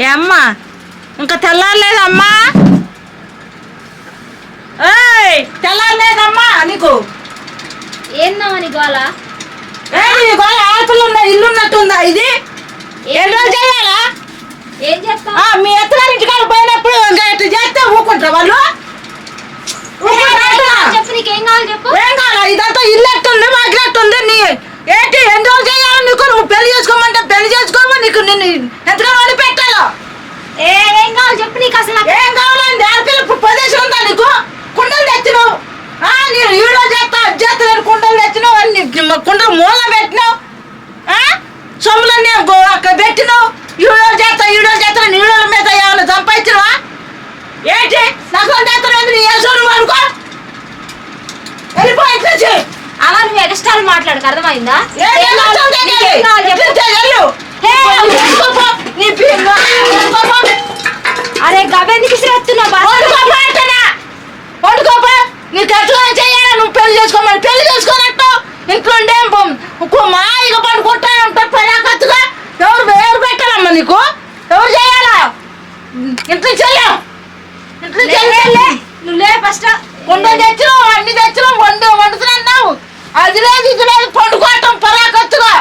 ఏ అమ్మా? ఇంకా తెల్లారలేదమ్మా? ఏయ్ తెల్లారలేదమ్మా? నీకు ఏ నీకు ఆకులు ఉన్న ఇల్లు ఉన్నట్టుందా ఇది? ఏం రోజు చేయాలా? ఏం ఆ, మీ ఎత్తగారి ఇంటికాడ పోయినప్పుడు ఇంకా ఇట్లా చేస్తే ఊకుంటారు వాళ్ళు? ఊకుంటారా? చెప్పు నీకేం కావాలి చెప్పు. ఏం కావాలా? ఇదంతా ఇల్లు ఎట్టుంది మాకినట్టుంది నీ ఏంటి? ఎన్ని రోజులు చేయాలి? నీకు నువ్వు పెళ్ళి చేసుకోమంటే పెళ్ళి చేసుకోమో నీకు నిన్ను ఎంతగా వండి పెట్టాలో? ఏ ఏం కావాలి చెప్పు నీకు అసలు ఏం కావాలండి ఆడపిల్ల ప్రదేశం ఉందా నీకు. కుండలు తెచ్చినావు. ఆ, నేను ఈడో చేస్తా అది చేస్తా నేను కుండలు తెచ్చినావు. అని కుండలు మూల పెట్టినావు. ఆ? సొమ్ములన్నీ అక్కడ పెట్టినావు. ఈడో చేస్తా ఈడో చేస్తా నీ ఈడోల మీద ఏమైనా సంపాదించినవా? ఏంటి? నాకు చేస్తాను నీ వేసాను అనుకో వెళ్ళిపో అలా నువ్వు ఎక్స్ట్రా మాట్లాడకు అర్థమైందా. అరే గవెందుకు శ్రేస్తున్నావు బాగా వండుకోపో. నీకు ఎట్లా చేయాలి నువ్వు పెళ్ళి చేసుకోమని పెళ్ళి చేసుకోనట్టు ఇంట్లో ఉండే మా ఇక పడుకుంటా ఉంటావు పెళ్ళకత్తుగా ఎవరు ఎవరు పెట్టాలమ్మా నీకు ఎవరు చేయాలా ఇంట్లో చెయ్యం ఇంట్లో. చెయ్యాలి నువ్వు లే ఫస్ట్ కొండ తెచ్చినావు అన్ని తెచ్చినావు వండు వండుతున్నావు అది లేదు ఇది లేదు పండుకోవటం పరాకొచ్చుగా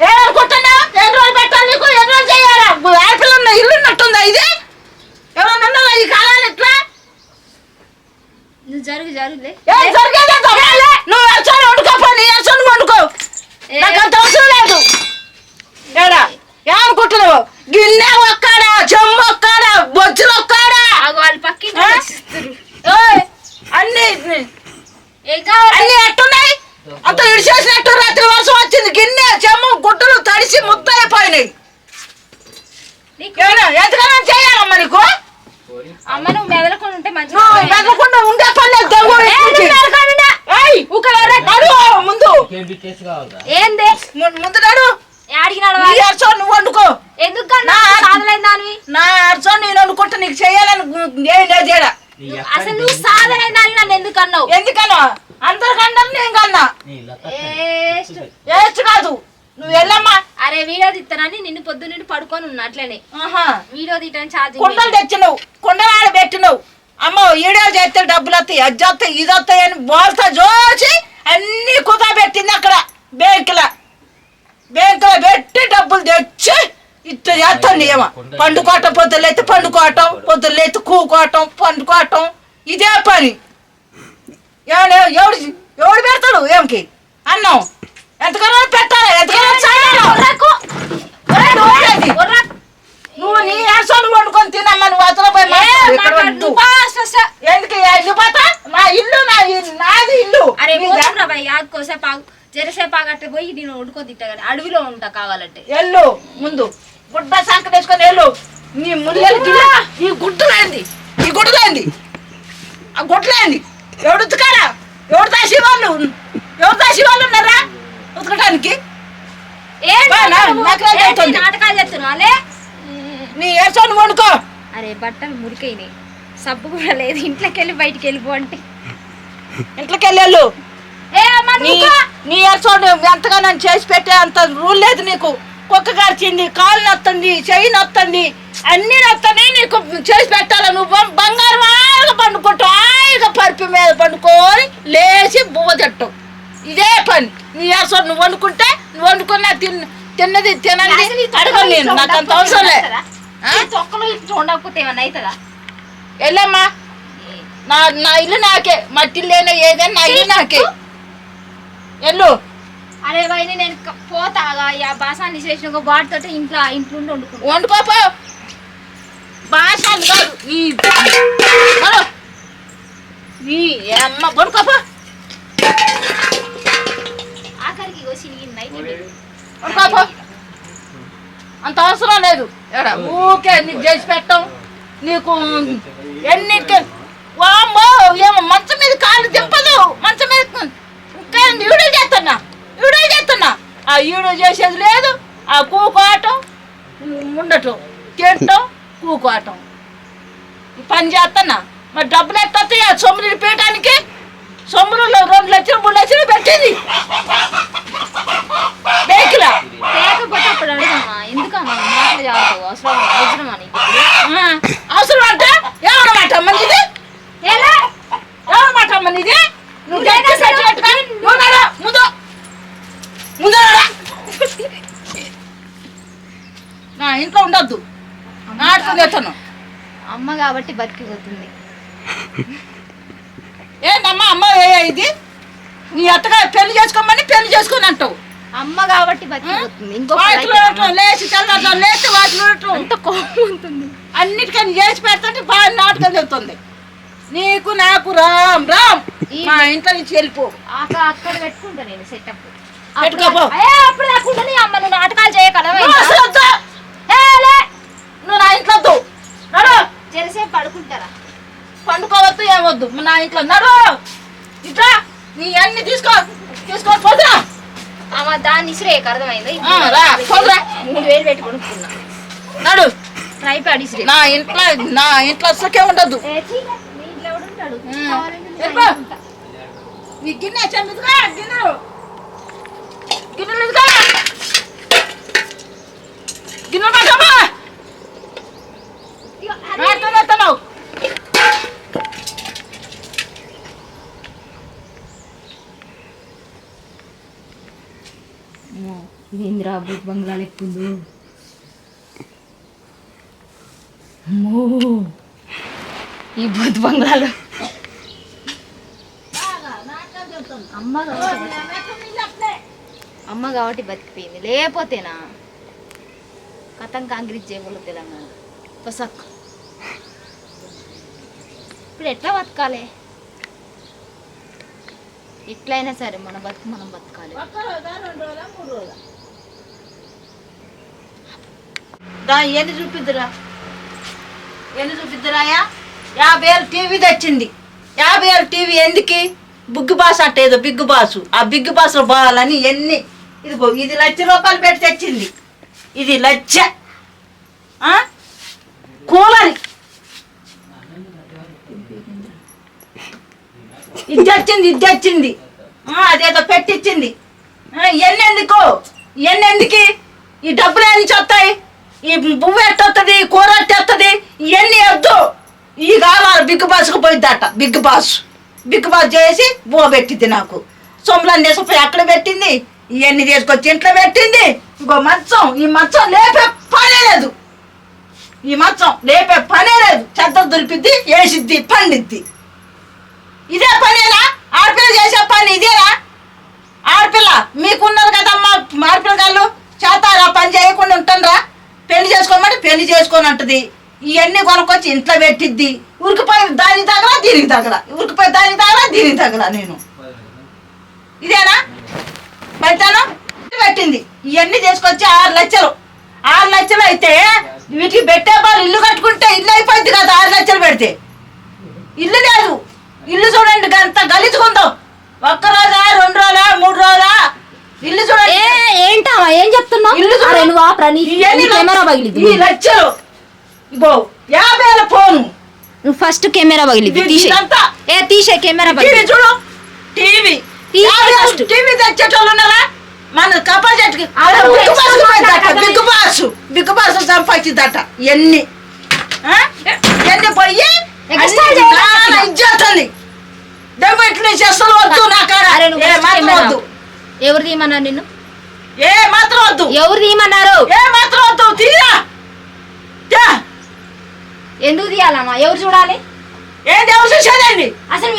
ఏమనుకుంటున్నావు ఎన్ని రోజులు పెట్టాలి నీకు ఎన్ని రోజులు చేయాలా ఆడపిల్ల ఉన్న ఇల్లు ఉన్నట్టుందా ఇది ఎవరన్నా ఉన్నారా ఈ కాలాన్ని ఇట్లా నువ్వు జరుగు జరుగులే ఏం జరిగేదే తమ్ముళ్ళే. నువ్వు ఎర్చని వండుకోపో నీ ఎర్చని వండుకో ఏ. నాకు అంత అవసరం లేదు ఏడా ఏమనుకుంటున్నావు గిన్నె ఒక్కాడా చెమ్ము ఒక్కాడా బొచ్చులు ఒక్కాడా ఆగు వాళ్ళు పక్కింటి ఆ? వచ్చిస్తారు. ఏయ్, అన్ని ఏం కావాలి అన్ని ఎట్టున్నాయి అంత ఇడిచేసినట్టు రాత్రి వర్షం వచ్చింది గిన్నె చెమ్ము గుడ్డలు తడిసి ముద్ద అయిపోయినాయి నీకు ఏమన్నా ఎంతకన్నా చేయాలమ్మా నీకు? అమ్మ నువ్వు మెదలకుండా ఉంటే. మెదలకుండా ఉండే పని ముందు. ఏంది? ముందు నడు. నువ్వు వండుకో. ఎందుకు నా- అర్చో నేను అనుకుంటా నీకు చేయాలని గు- ఏం లేదు చేయడా అసలు నువ్వు సాధలేదు దాని నన్ను ఎందుకు అన్నావు? ఎందుకనో అందరికన్నా నేను కన్నా. ఏస్ట్. కాదు. నువ్వు వెళ్ళమ్మా. అరే వీడియో తీస్తానని నిన్ను పొద్దు నుండి పడుకొని ఉన్నా అట్లనే. ఆహా. వీడియో తీయటానికి ఛార్జింగ్ కుండలు తెచ్చినావు కుండలు ఆడ పెట్టినావు. అమ్మ ఈడో చేస్తే డబ్బులు వస్తాయి అది వస్తాయి ఇది వస్తాయి అని బోల్తా జోచి అన్ని కుదా పెట్టింది అక్కడ బ్యాంకుల. బ్యాంకులో పెట్టి డబ్బులు తెచ్చి ఇట్లా చేస్తాను ఏమో పండుకోవటం పొద్దులు అయితే పండుకోవటం పొద్దులు అయితే కూకోవటం పండుకోవటం ఇదే పని. ఎవడు ఎవడు పెడతాడు ఏమికి? అన్నం. ఎంతకన్నా పెట్టాలి ఎంతకన్నా నువ్వేంటి? నువ్వు నీ అసలు వండుకొని తినమ్మా నువ్వు అసలు పోయి. ఎందుకు ఈ ఇల్లు పోతా? నా ఇల్లు నా నాది ఇల్లు. అరే కోసేపు ఆగు. జరసేపు ఆగట్టే పోయి నేను వండుకో తిట్టా కానీ అడవిలో ఉంటా కావాలంటే. ఎల్లు ముందు. గుడ్డ సంకట వేసుకొని వెళ్ళు నీ గిల్ల ఈ గుడ్డలేంది ఈ గుడ్డలేంది ఆ గుడ్డలేంది ఎవడు ఉతుకారా ఎవడు దాసి వాళ్ళు? ఎవరు దాసి వాళ్ళు ఉన్నారా? ఉతకటానికి ఏంటి బా, నా- నువ్వు? నాకు రాదు ఏంటి అవుతుంది. నాటకాలు చెప్తున్నావు అలే నీ ఏడ్చోని వండుకో. అరే బట్టలు మురికైనాయి. సబ్బు కూడా లేదు. ఇంట్లోకి వెళ్ళి బయటికి వెళ్ళిపో అంటే. ఇంట్లోకి వెళ్ళు ఏ అమ్మ నీ ఎర్సోడు ఎంతగా నన్ను చేసి పెట్టే అంత రూల్ లేదు నీకు. కుక్క కరిచింది కాలు నొత్తుంది చెయ్యి నొత్తుంది అన్ని నొత్తని నీకు చేసి పెట్టాలి నువ్వు? బంగారం హాయిగా పండుకుంటావు హాయిగా పరుపు మీద పండుకొని లేచి బువ్వ తిట్టవు ఇదే పని. నీ ఎర్సోడు నువ్వు వండుకుంటే నువ్వు వండుకున్నా తిన్న తిన్నది తినండి. అసలు అడగను నేను నాకు అంత అవసరం తొక్కలో ఏమన్నా అవుతుందా వెళ్ళమ్మా. నా నా ఇల్లు నాకే. మట్టి లేని ఏదైనా నా ఇల్లు నాకే. వెళ్ళు. అరే వైని నేను పోతాగా ఆ బాసాన్ని చేసిన తోటి ఇంట్లో ఇంట్లో ఉండి వండుకుంటా. వండుకోపో అని కాదు. ఈ అమ్మ. వండుకోపో అంత అవసరం లేదు. ఎడ ఊకే నీకు చేసి పెట్టం. నీకు ఎన్నిటికి వామ్మో ఏమో మంచం మీద కాలు దింపదు. మంచం మీద ఇంకా ఈడో చేస్తున్నా? ఈడో చేస్తున్నా? ఆ ఈడో చేసేది లేదు. ఆ కూకోవటం ఉండటం. తినటం కూకోవటం పని చేస్తున్నా. మరి డబ్బులు ఆ సొమ్ములు పీయటానికి సొమ్ములలో రెండు లక్షలు మూడు లక్షలు పెట్టింది. బ్యాంకులో లేకపోతే అప్పుడు అడగమ్మా ఎందుకమ్మా మాటలు అవసరం అంటే అని అవసరం మంచిది ఎలా? మంచిది నువ్వు ముందు. ముందు నా ఇంట్లో ఉండొద్దు. నాటుకుని వచ్చాను అమ్మ కాబట్టి బతికిపోతుంది. ఏందమ్మా? అమ్మ ఇది నీ అత్తగా పెళ్ళి చేసుకోమని పెళ్ళి చేసుకుని అంటావు. అమ్మ కాబట్టి బతికిపోతుంది లేచి వాటిలో ఉండటం. అంత కోపం ఉంటుంది అన్నిటికని చేసి పెడుతుంటే బాగా నాటకం చెప్తుంది నీకు నాకు రామ్ రామ్. మా ఇంట్లో నుంచి వెళ్ళిపో. అక్కడ పెట్టుకుంటా నేను సెటప్. అప్పుడు అమ్మ నువ్వు నాటకాలు చేయగలవా నువ్వు నా ఇంట్లో నడు. పడుకుంటారా? పండుకోవద్దు ఏమొద్దు. నా ఇంట్లో నడు. ఇట్లా నీ అన్ని తీసుకో తీసుకో పోదురా ఆమె దాన్ని ఇసిరేయక అర్థమైంది? ఆ, రా, పోదురా. మూడు వేలు పెట్టి కొనుక్కున్నా నడు. ట్రై ప్యాడ్ ఇసిరే. నా ఇంట్లో నా ఇంట్లో అసలుకే ఉండదు. ఏ, చీ, మీ ఇంట్లో ఎవడు ఉంటాడు? ఉమ్. కావాలంటే నేను వెళ్ళిపో. బయట ఉంటా. ఈ గిన్నె చెందుగా గిన్నెలు గిన్నెలు ఇదిగా గిన్నెలు పట్టమ్మా ఇగో, అది నాటనేస్తున్నావు ఇదేంద్రా బూత్ బంగ్లా ఎక్కుంది? ఈ బూత్ బంగ్లాలో. అమ్మ కాబట్టి అమ్మ కాబట్టి బతికిపోయింది లేకపోతేనా? కథం కాంగ్రెస్ చేయకూడదు తెలంగాణ. ఇప్పుడు ఎట్లా బతకాలి? ఎట్లయినా సరే మన బతుకు మనం బతకాలి. దా ఎన్ని చూపిద్దురా? ఎన్ని చూపిద్దురాయా యాభై ఏళ్ళు టీవీ తెచ్చింది. యాభై ఏళ్ళు టీవీ ఎందుకు? బిగ్ బాస్ అంటే ఏదో బిగ్ బాస్. ఆ బిగ్ బాస్లో పోవాలని ఎన్ని ఇదిగో ఇది లక్ష రూపాయలు పెట్టి తెచ్చింది. ఇది లచ్చ. కూలని ఇది వచ్చింది ఇది వచ్చింది అదేదో పెట్టించింది ఎన్నెందుకు? ఎన్నెందుకు? ఈ డబ్బులు ఎన్ని వస్తాయి? ఈ పువ్వు ఎట్టొస్తుంది కూర ఎట్టొస్తుంది ఇవన్నీ వద్దు. ఈ కావాలి బిగ్ బాస్కి పోయిద్దట. Bigg Boss. బిగ్ బాస్ చేసి బువ్వ పెట్టింది నాకు. సొమ్ములన్నీ తీసుకుపోయి అక్కడ పెట్టింది? ఇవన్నీ తీసుకొచ్చి ఇంట్లో పెట్టింది. ఇంకో మంచం. ఈ మంచం లేపే పనే లేదు. ఈ మంచం లేపే పనే లేదు. చెత్త దులిపిద్ది వేసిద్ది పండిద్ది. ఇదే పనేనా ఆడపిల్ల చేసే పని ఇదేనా? ఆడపిల్ల మీకున్నారు కదమ్మా ఆడపిల్లగాళ్ళు చేస్తారా పని చేయకుండా ఉంటుండ్రా? పెళ్ళి చేసుకోమని పెళ్ళి చేసుకొని ఉంటుంది ఇవన్నీ కొనుక్కొచ్చి ఇంట్లో పెట్టిద్ది. ఉరికిపోయి దానికి తగల దీనికి తగల ఉరికిపోయి దానికి తగల దీనికి తగల నేను. ఇదేనా? పెడతాను పెట్టింది. ఇవన్నీ తీసుకొచ్చి ఆరు లక్షలు. ఆరు లక్షలు అయితే వీటికి పెట్టే వాళ్ళు ఇల్లు కట్టుకుంటే ఇల్లు అయిపోయింది కదా ఆరు లక్షలు పెడితే. ఇల్లు లేదు. ఇల్లు చూడండి అంత గలీజుకుందాం ఒక్క రోజా రెండు రోజులా మూడు రోజులా ఇల్లు చూడండి. ఏంటమ్మా ఏం చెప్తున్నావు? ఇల్లు చూడు. అరే నువ్వు ఆపరా, నీ- కెమెరా పగిలింది ఈ లక్షలు. ఇగో యాభై వేల ఫోను. నువ్వు ఫస్ట్ కెమెరా పగిలింది తీసే. ఏ తీసే కెమెరా టీవీ పగిలింది. చూడు. టీవీ. టీవీ తెచ్చేటోళ్ళు ఉన్నారా? మన కపాజెట్కి అలా బిగ్ బాస్. బిగ్ బాస్ సంపాదించిందట ఎన్ని? ఎన్ని పోయి? Extra అన్ని చేయాలి. నాన్న ఇచ్చేస్తుంది దెబ్బ ఇట్లా చేస్తాను వద్దు నా కాడ. ఏ మాత్రం వద్దు. ఎవరు తీయమన్నారు నిన్ను? ఏ మాత్రం వద్దు. ఎవరు తీయమన్నారు? ఏ మాత్రం వద్దు. తీరా. తే. ఎందుకు తీయాలమ్మా? ఎవరు చూడాలి? ఏంది ఎవరు చూసేదండి అసలు?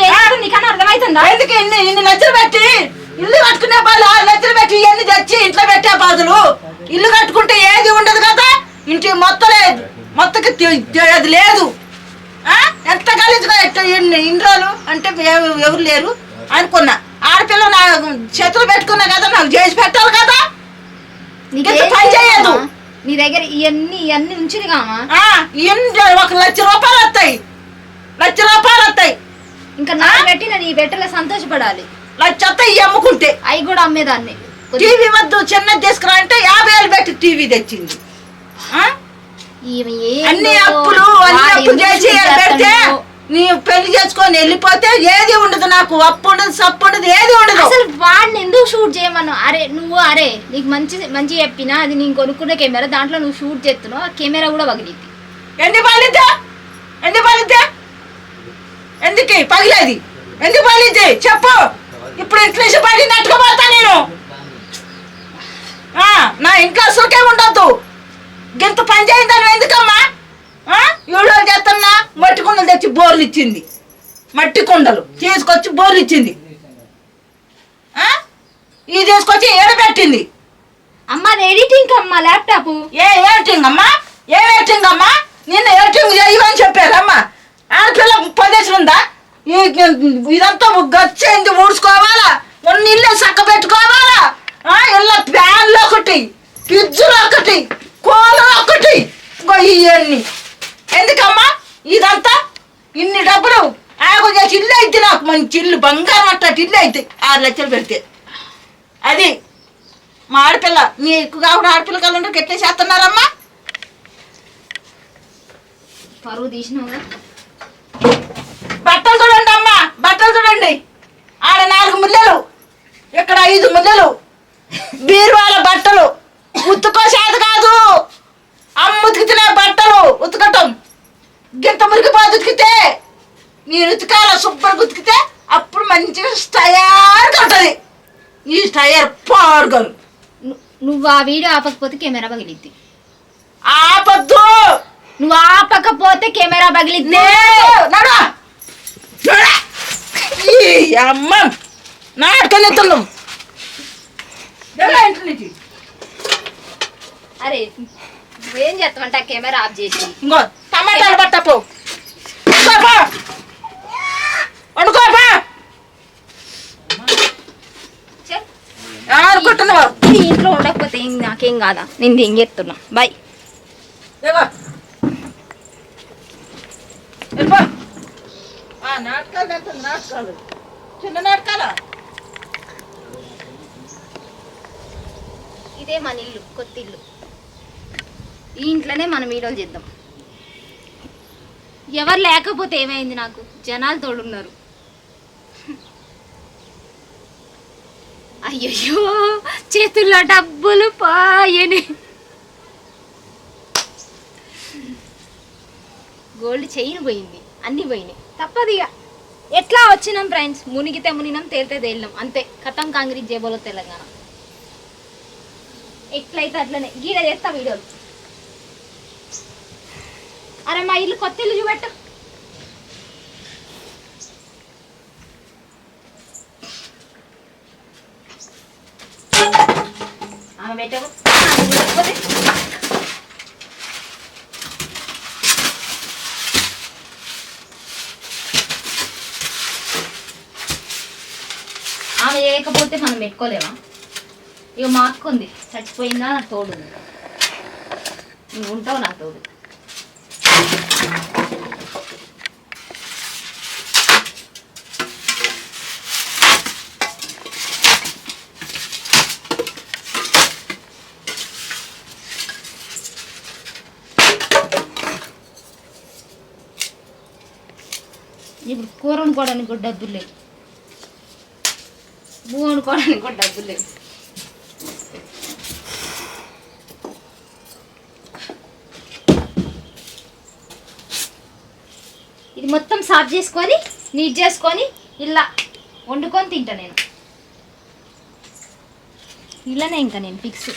నీకన్నా అర్థమవుతుందా? ఎందుకు ఇన్ని ఇన్ని లక్షలు పెట్టి ఇల్లు కట్టుకునే ఆరు లక్షలు పెట్టి ఇవన్నీ తెచ్చి ఇంట్లో పెట్టే బదులు ఇల్లు కట్టుకుంటే ఏది ఉండదు కదా? ఇంటి మొత్తం లేదు మొత్తకి అది లేదు? ఎంత గలీజుగా ఎట్ట ఇన్ని రోజులు అంటే ఎవ- ఎవరు లేరు? అనుకున్నా. ఆడపిల్ల నా చేతులు పెట్టుకున్నా కదా నాకు చేసి పెట్టాలి కదా? నీకేం ఎంత పని చేయదు. నీ దగ్గర ఇవన్నీ ఇవన్నీ ఉంచింది కామా? ఇన్ని ఒక లక్ష రూపాయలు వస్తాయి. లక్ష రూపాయలు వస్తాయి. ఇంకా నా పెట్టిన నీ పెట్టలే సంతోషపడాలి. లక్ష వస్తాయి అమ్ముకుంటే. అవి కూడా అమ్మేదాన్ని. టీవీ వద్దు చిన్నది తీసుకురా అంటే యాభై వేలు పెట్టి టీవీ తెచ్చింది. అన్ని అప్పులు అన్ని అప్పులు ఎందుకు చేసి పెడితే. నీ పెళ్ళి చేసుకొని వెళ్ళిపోతే ఏది ఉండదు నాకు. అప్పు ఉండదు సప్పు ఉండదు ఏది ఉండదు. అసలు వాడిని ఎందుకు షూట్ చేయమను? అరే నువ్వు అరే నీకు మంచి మంచి చెప్పినా అది నేను కొనుక్కున్న కెమెరా దాంట్లో నువ్వు షూట్ చేస్తున్నావు ఆ కెమెరా కూడా పగిలింది. ఎన్ని పగిలిద్దా ఎన్ని పగిలిద్దా ఎందుకు పగిలేది? ఎందుకు పగిలిద్ది చెప్పు. ఇప్పుడు ఇంట్లో పడి నెట్టుకుపోతా నేను. ఆ, నా ఇంట్లో సుఖే ఉండొద్దు. గింత పని చేయిందని ఎందుకమ్మా? ఈడో చేస్తున్నా మట్టి కుండలు తెచ్చి బోర్లు ఇచ్చింది. మట్టి కుండలు. తీసుకొచ్చి బోర్లు ఇచ్చింది? ఇది తీసుకొచ్చి ఏడబెట్టింది అమ్మ ఎడిటింగ్ అమ్మా ల్యాప్టాప్ ఏ ఏటింగ్ అమ్మా? ఏ ఏటింగ్ అమ్మా? నిన్న ఏటింగ్ చేయమని చెప్పారమ్మా. ఆడపిల్ల పొజిషన్ ఉందా? ఇదంతా గచ్చేంది ఊడ్చుకోవాలా? ఉన్న ఇల్లు చక్క పెట్టుకోవాలా ఇళ్ళ ఫ్యాన్లు ఒకటి ఫ్రిడ్జ్లు ఒకటి. కూలర్ ఒకటి. ఇవన్నీ ఎందుకమ్మా? ఇదంతా? ఇన్ని డబ్బులు ఆగు చేసి ఇల్లు అయితే నాకు మంచి ఇల్లు బంగారం అట్టటి ఇల్లు అయితే ఆరు లక్షలు పెడితే. అది మా ఆడపిల్ల మీకు కాకుండా ఆడపిల్ల కళ్ళు ఎట్లా చేస్తున్నారమ్మా? పరువు తీసినావుగా. బట్టలు చూడండి అమ్మా బట్టలు చూడండి. ఆడ నాలుగు ముల్లెలు ఇక్కడ ఐదు ముల్లెలు బీరువాల బట్టలు. ఉతుకో చేత కాదు. అమ్మ ఉతికితేనే బట్టలు ఉతకటం. గింత మురికిపోయి ఉతికితే. నేను ఉతికాల శుభ్రంగా ఉతికితే అప్పుడు మంచిగా స్టయర్గా ఉంటుంది ఈ స్టయర్ పాడుగలు ను- నువ్వు ఆ వీడియో ఆపకపోతే కెమెరా పగిలిద్ది. ఆపద్దు. నువ్వు ఆపకపోతే కెమెరా పగిలిద్ది. అమ్మ. నాటకెళ్ళుతున్నాం ఇంటి నుంచి. అరే నువ్వేం చేస్తావంటే ఆ కెమెరా ఆఫ్ చేసి. ఇంకో టమాటాలు పట్టపో వండుకోపా. అనుకుంటున్నావు ఇంట్లో ఉండకపోతే ఏం నాకేం కాదా? నేను ఏం చేస్తున్నా బాయ్. నాటకాలు నాటకాలు. చిన్న నాటకాలు? ఇదే మన ఇల్లు కొత్త ఇల్లు. ఈ ఇంట్లోనే మనం వీడియోలు చేద్దాం. ఎవరు లేకపోతే ఏమైంది నాకు? జనాలు తోడున్నారు. అయ్యయ్యో చేతుల్లో డబ్బులు పాయని. గోల్డ్ చైన్ పోయింది అన్నీ పోయినాయి. తప్పదు ఇక. ఎట్లా వచ్చినాం ఫ్రెండ్స్? మునిగితే మునిగినాం తేలితే తేలినాం. అంతే. కథం కాంగ్రెస్ జేబోలో తెలంగాణ. ఎట్లయితే అట్లనే. గీడ చేస్తా వీడియోలు. అరే మా ఇల్లు కొత్త ఇల్లు చూపెట్టు. ఆమె పెట్టకు ఆమె చేయకపోతే మనం పెట్టుకోలేమా? ఇక మా అక్క ఉంది చచ్చిపోయిందా? నా తోడు. నువ్వు ఉంటావు నా తోడు. ఇప్పుడు కూర వండుకోవడానికి కూడా డబ్బులు లేవు. భూ వండుకోవడానికి కూడా డబ్బులు లేవు. కట్ చేసుకొని నీట్ చేసుకొని ఇలా వండుకొని తింటా నేను. ఇలానే ఇంకా నేను ఫిక్స్